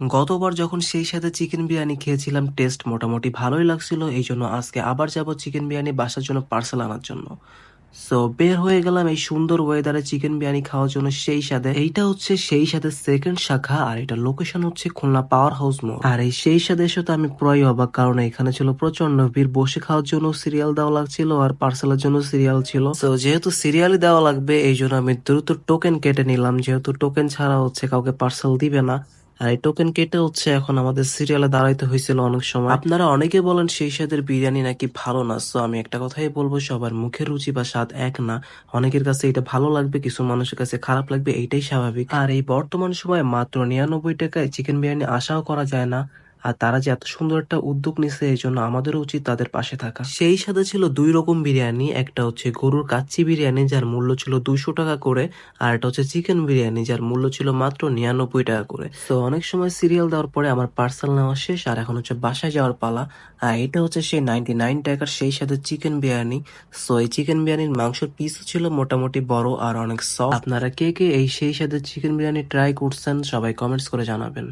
গতবার যখন সেই সাথে চিকেন বিরিয়ানি খেয়েছিলাম টেস্ট মোটামুটি ভালোই লাগছিল, এই জন্য আজকে আবার যাব চিকেন বিরিয়ানি বাসার জন্য পার্সেল আনার জন্য। সো বের হয়ে গেলাম এই সুন্দর ওয়েদারে চিকেন বিরিয়ানি খাওয়ার জন্য সেই সাথে। এইটা হচ্ছে সেই সাথে সেকেন্ড শাখা, আর এটা লোকেশন হচ্ছে খুলনা পাওয়ার হাউস মোড় আর এই সেই সাথে তো আমি প্রায় অবাক, কারণ এখানে ছিল প্রচণ্ড ভিড়। বসে খাওয়ার জন্য সিরিয়াল দেওয়া লাগছিল আর পার্সেলের জন্য সিরিয়াল ছিল। তো যেহেতু সিরিয়ালই দেওয়া লাগবে, এই জন্য আমি দ্রুত টোকেন কেটে নিলাম। যেহেতু টোকেন ছাড়া হচ্ছে, কাউকে পার্সেল দিবে না। আর এই টোকেন কেটে হচ্ছে এখন আমাদের সিরিয়ালে দাঁড়াইতে হয়েছিল অনেক সময়। আপনারা অনেকে বলেন সেই স্বাদের বিরিয়ানি নাকি ভালো না সো আমি একটা কথাই বলব, সবার মুখের রুচি বা স্বাদ এক না। অনেকের কাছে এটা ভালো লাগবে, কিছু মানুষের কাছে খারাপ লাগবে, এইটাই স্বাভাবিক। আর এই বর্তমান সময়ে মাত্র নিরানব্বই টাকায় চিকেন বিরিয়ানি আশাও করা যায় না। আর তারা যে এত সুন্দর একটা উদ্যোগ নিছে, এই জন্য আমাদেরও উচিত তাদের পাশে থাকা। সেই সাথে ছিল দুই রকম বিরিয়ানি, একটা হচ্ছে গরুর কাচ্চি বিরিয়ানি, যার মূল্য ছিল দুইশো টাকা করে, আর একটা হচ্ছে চিকেন বিরিয়ানি, যার মূল্য ছিল মাত্র নিরানব্বই টাকা করে। তো অনেক সময় সিরিয়াল দেওয়ার পরে আমার পার্সেল নেওয়া শেষ, আর এখন হচ্ছে বাসায় যাওয়ার পালা। আর এটা হচ্ছে সেই নাইনটি নাইন টাকার সেই সাথে চিকেন বিরিয়ানি। সো এই চিকেন বিরিয়ানির মাংসের পিসও ছিল মোটামুটি বড় আর অনেক সফট আপনারা কে কে এই সেই সাথে চিকেন বিরিয়ানি ট্রাই করছেন, সবাই কমেন্টস করে জানাবেন।